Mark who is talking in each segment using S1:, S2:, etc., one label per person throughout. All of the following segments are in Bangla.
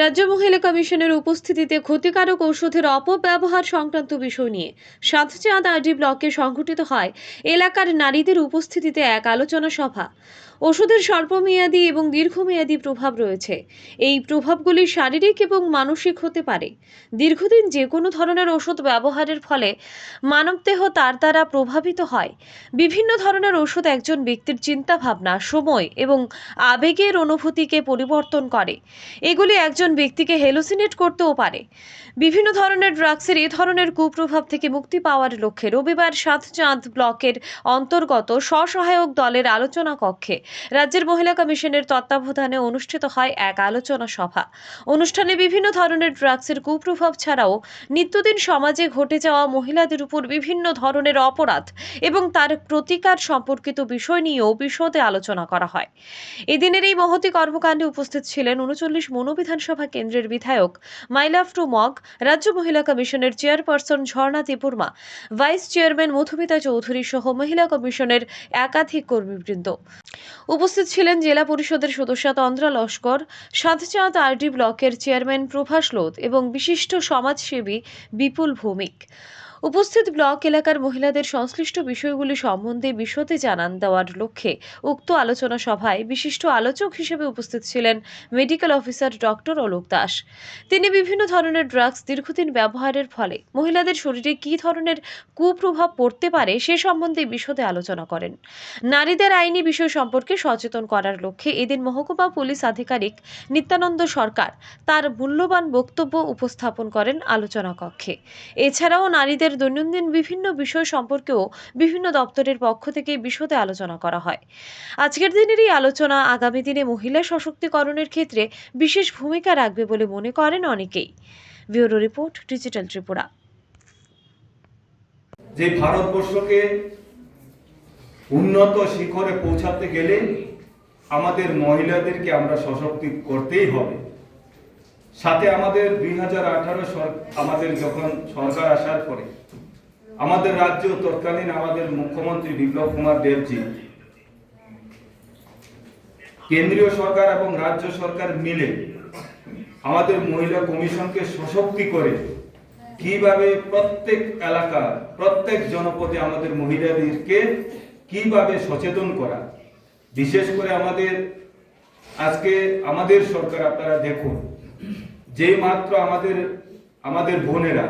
S1: রাজ্য মহিলা কমিশনের উপস্থিতিতে ক্ষতিকারক ঔষধের অপব্যবহার সংক্রান্ত বিষয় নিয়ে সাতচাঁদ আরডি ব্লকে সংঘটিত হয় এলাকার নারীদের উপস্থিতিতে এক আলোচনা সভা। ওষুধের স্বল্পমেয়াদী এবং দীর্ঘমেয়াদী প্রভাব রয়েছে। এই প্রভাবগুলি শারীরিক এবং মানসিক হতে পারে। দীর্ঘদিন যে কোনো ধরনের ওষুধ ব্যবহারের ফলে মানবদেহ তার দ্বারা প্রভাবিত হয়। বিভিন্ন ধরনের ওষুধ একজন ব্যক্তির চিন্তাভাবনা, সময় এবং আবেগের অনুভূতিকে পরিবর্তন করে। এগুলি একজন ব্যক্তিকে হেলুসিনেট করতেও পারে। বিভিন্ন ধরনের ড্রাগসের এ ধরনের কুপ্রভাব থেকে মুক্তি পাওয়ার লক্ষ্যে রবিবার সাতচাঁদ ব্লকের অন্তর্গত স্বসহায়ক দলের আলোচনা কক্ষে রাজ্যের মহিলা কমিশনের তত্ত্বাবধানে অনুষ্ঠিত হয় এক আলোচনা সভা। অনুষ্ঠানে বিভিন্ন ধরনের ড্রাগসের কুপ্রভাব ছাড়াও নিত্যদিন সমাজে ঘটে যাওয়া মহিলাদের উপর বিভিন্ন ধরনের অপরাধ এবং তার প্রতিকার সম্পর্কিত বিষয় নিয়েও বিশদে আলোচনা করা হয়। এদিনের এই মহতি কর্মকাণ্ডে উপস্থিত ছিলেন উনচল্লিশ মনো বিধানসভা কেন্দ্রের বিধায়ক মাইলাভ টু মগ রাজ্য মহিলা কমিশনের chairperson Jharna Tipurma, vice chairman Madhumita Chowdhury সহ মহিলা কমিশনের একাধিক কর্মীবৃন্দ। উপস্থিত ছিলেন জেলা পরিষদের সদস্য তন্দ্রা লস্কর সাতচাঁদ আরডি ব্লকের চেয়ারম্যান প্রভাস লোধ এবং বিশিষ্ট সমাজসেবী বিপুল ভৌমিক। উপস্থিত ব্লক এলাকার মহিলাদের সংশ্লিষ্ট বিষয়গুলি সম্বন্ধে বিশদে জানান দেওয়ার লক্ষ্যে উক্ত আলোচনা সভায় বিশিষ্ট আলোচক হিসেবে উপস্থিত ছিলেন medical officer doctor Alok Das. তিনি বিভিন্ন ধরনের ড্রাগস দীর্ঘদিন ব্যবহারের ফলে মহিলাদের শরীরে কী ধরনের কুপ্রভাব পড়তে পারে সে সম্বন্ধে বিশদে আলোচনা করেন। নারীদের আইনি বিষয় সম্পর্কে সচেতন করার লক্ষ্যে এদিন মহকুমা পুলিশ আধিকারিক নিত্যানন্দ সরকার তার মূল্যবান বক্তব্য উপস্থাপন করেন আলোচনা কক্ষে। এছাড়াও নারীদের দৈনন্দিন বিভিন্ন বিষয় সম্পর্কেও বিভিন্ন দপ্তরের পক্ষ থেকে বিশদে আলোচনা করা হয়। আজকের দিনের এই আলোচনা আগামী দিনে মহিলা সশক্তিকরণের ক্ষেত্রে বিশেষ ভূমিকা রাখবে বলে মনে করেন অনেকেই। Bureau report, digital Tripura.
S2: যে ভারতবর্ষকে উন্নত শিখরে পৌঁছাতে গেলে আমাদের মহিলাদেরকে আমরা সশক্তি করতেই হবে। সাথে আমাদের দুই হাজার আঠারো আমাদের যখন সরকার আসার পরে আমাদের রাজ্য তৎকালীন আমাদের মুখ্যমন্ত্রী বিপ্লব কুমার দেবজি, কেন্দ্রীয় সরকার এবং রাজ্য সরকার মিলে আমাদের মহিলা কমিশনকে সশক্তি করে কীভাবে প্রত্যেক এলাকা, প্রত্যেক জনপদে আমাদের মহিলাদেরকে কীভাবে সচেতন করা, বিশেষ করে আমাদের, আজকে আমাদের সরকার আপনারা দেখুন যে মাত্র আমাদের আমাদের বোনেরা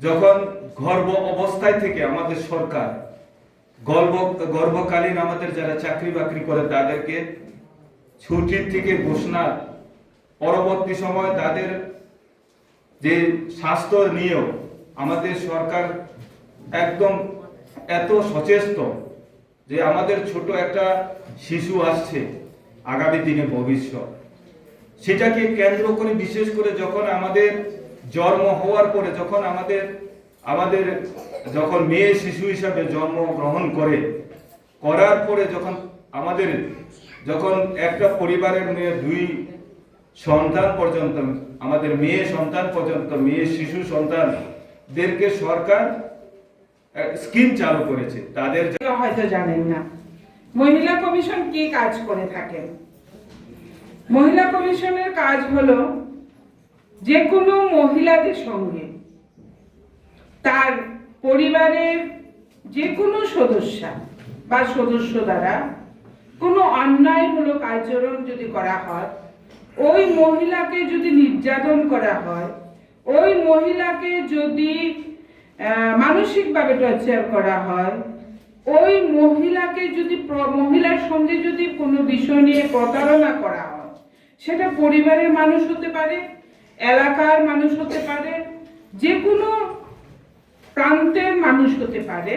S2: যখন গর্ব অবস্থায় থেকে আমাদের সরকার গর্ব গর্ভকালীন আমাদের যারা চাকরি বাকরি করে তাদেরকে ছুটির থেকে ঘোষণা পরবর্তী সময় তাদের যে স্বাস্থ্য নিয়েও আমাদের সরকার একদম এত সচেষ্ট যে আমাদের ছোট একটা শিশু আসছে আগামী দিনে ভবিষ্যৎ। সেটাকে কেন্দ্র করে, বিশেষ করে যখন আমাদের জন্ম হওয়ার পরে যখন আমাদের আমাদের যখন মেয়ে শিশু হিসাবে জন্ম গ্রহণ করে, করার পরে যখন আমাদের, যখন একটা পরিবারের মেয়ে, দুই সন্তান পর্যন্ত, আমাদের মেয়ে সন্তান পর্যন্ত, মেয়ে শিশু সন্তানদেরকে সরকার স্কিম চালু করেছে। তাদের
S3: হয়তো জানেন না, মহিলা কমিশন কি কাজ করে থাকেন? মহিলা কমিশনের কাজ হলো যে কোনো মহিলাদের সঙ্গে। তার পরিবারের যে কোনো সদস্যা বা সদস্য দ্বারা কোনো অন্যায়মূলক আচরণ যদি করা হয়, ওই মহিলাকে যদি নির্যাতন করা হয়, ওই মহিলাকে যদি মানসিকভাবে টর্চার করা হয়, ওই মহিলাকে যদি মহিলার সঙ্গে যদি কোনো বিষয় নিয়ে প্রতারণা করা হয়, সেটা পরিবারের মানুষ হতে পারে এলাকার মানুষ হতে পারে যে কোনো প্রান্তের মানুষ হতে পারে,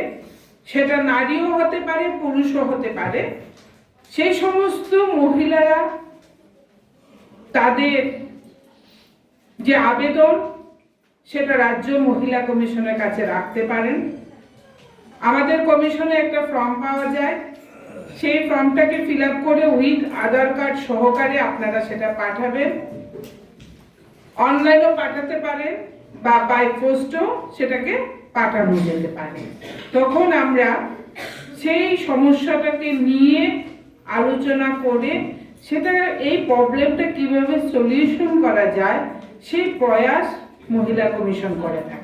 S3: সেটা নারীও হতে পারে, পুরুষও হতে পারে, সেই সমস্ত মহিলারা তাদের যে আবেদন, সেটা রাজ্য মহিলা কমিশনের কাছে রাখতে পারেন। আমাদের কমিশনে একটা ফর্ম পাওয়া যায়। সেই ফর্মটাকে ফিল করে উইথ আধার কার্ড সহকারে আপনারা সেটা পাঠাবেন। অনলাইনও পাঠাতে পারে বা বাই পোস্টও সেটাকে পাঠানো যেতে পারে। তখন আমরা সেই সমস্যাটাকে নিয়ে আলোচনা করে সেটা এই প্রবলেমটা কীভাবে সলিউশন করা যায়, সেই প্রয়াস মহিলা কমিশন করে থাকে